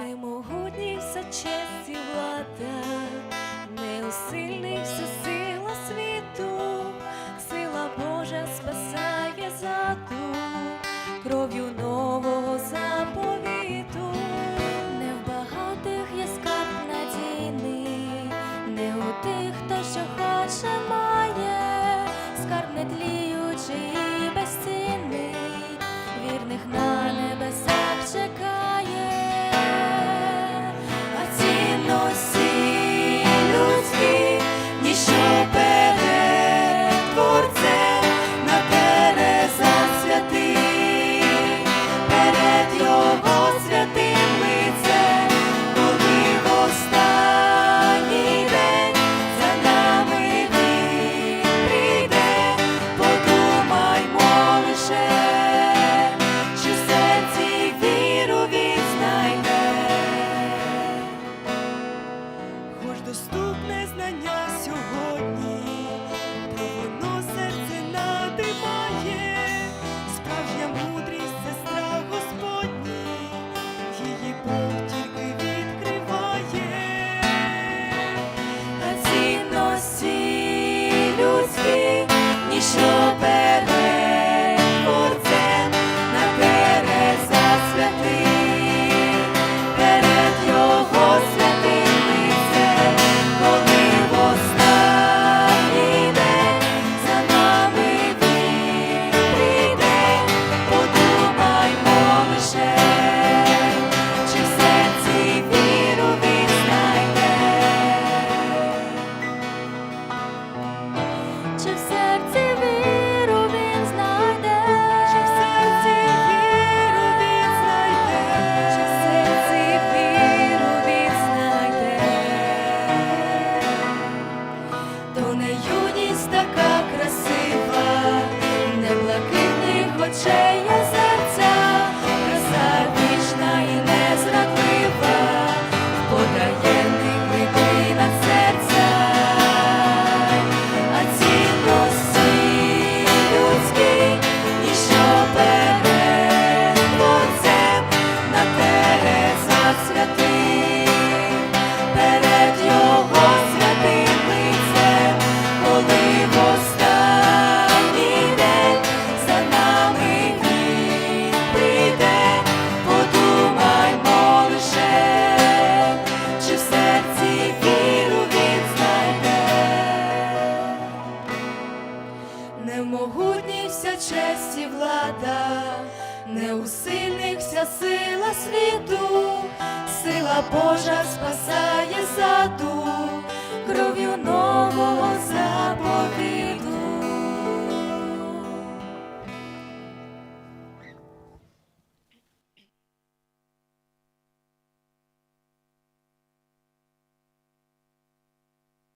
Немогутній вся честь і влада, неусильний вся сила світу, сила Божа спасає заду кров'ю нового заповіту, не в багатих є скарб надійний, не у тих, хто що хоче має, скарб не тліючий. могутніх вся честь і влада, не у сильних вся сила світу, сила Божа спасає заду, кров'ю нового заповіту.